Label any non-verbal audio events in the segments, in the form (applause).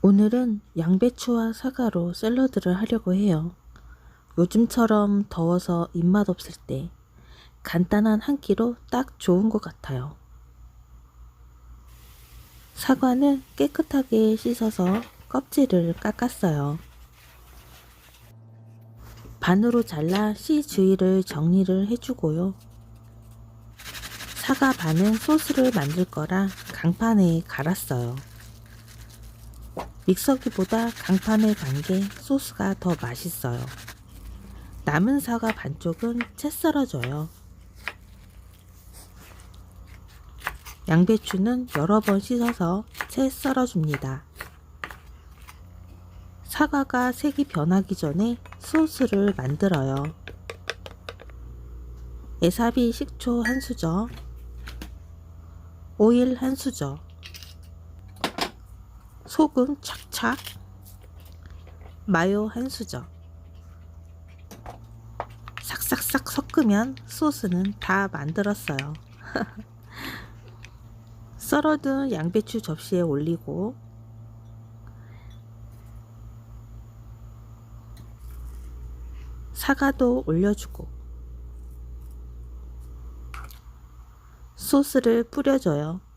오늘은 양배추와 사과로 샐러드를 하려고 해요. 요즘처럼 더워서 입맛 없을 때 간단한 한 끼로 딱 좋은 것 같아요. 사과는 깨끗하게 씻어서 껍질을 깎았어요. 반으로 잘라 씨 주위를 정리를 해주고요. 사과 반은 소스를 만들 거라 강판에 갈았어요. 믹서기보다 강판에 간 게 소스가 더 맛있어요. 남은 사과 반쪽은 채 썰어줘요. 양배추는 여러 번 씻어서 채 썰어줍니다. 사과가 색이 변하기 전에 소스를 만들어요. 에사비 식초 한 수저, 오일 한 수저, 소금 착착, 마요 한 수저. 싹싹싹 섞으면 소스는 다 만들었어요. (laughs) 썰어둔 양배추 접시에 올리고 사과도 올려주고 소스를 뿌려줘요.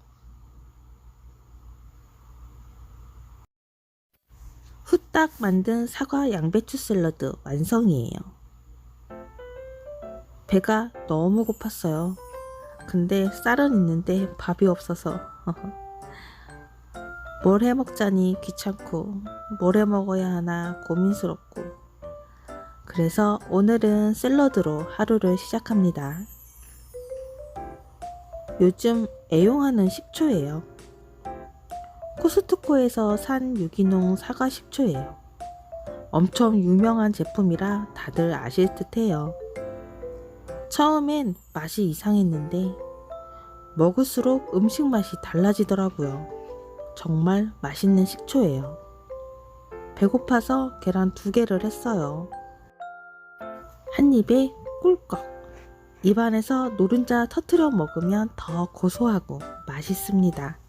후딱 만든 사과 양배추 샐러드 완성이에요. 배가 너무 고팠어요. 근데 쌀은 있는데 밥이 없어서 (laughs) 뭘 해 먹자니 귀찮고 뭘 해 먹어야 하나 고민스럽고 그래서 오늘은 샐러드로 하루를 시작합니다. 요즘 애용하는 식초예요. 코스트코에서 산 유기농 사과 식초예요. 엄청 유명한 제품이라 다들 아실 듯해요. 처음엔 맛이 이상했는데 먹을수록 음식 맛이 달라지더라고요. 정말 맛있는 식초예요. 배고파서 계란 두 개를 했어요. 한 입에 꿀꺽. 입안에서 노른자 터트려 먹으면 더 고소하고 맛있습니다.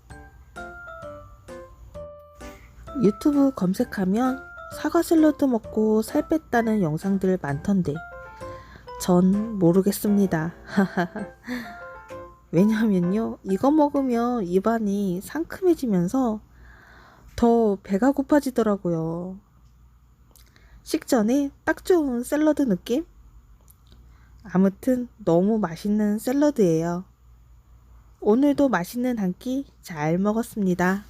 유튜브 검색하면 사과 샐러드 먹고 살 뺐다는 영상들 많던데 전 모르겠습니다. (laughs) 왜냐면요, 이거 먹으면 입안이 상큼해지면서 더 배가 고파지더라고요. 식전에 딱 좋은 샐러드 느낌? 아무튼 너무 맛있는 샐러드예요. 오늘도 맛있는 한 끼 잘 먹었습니다.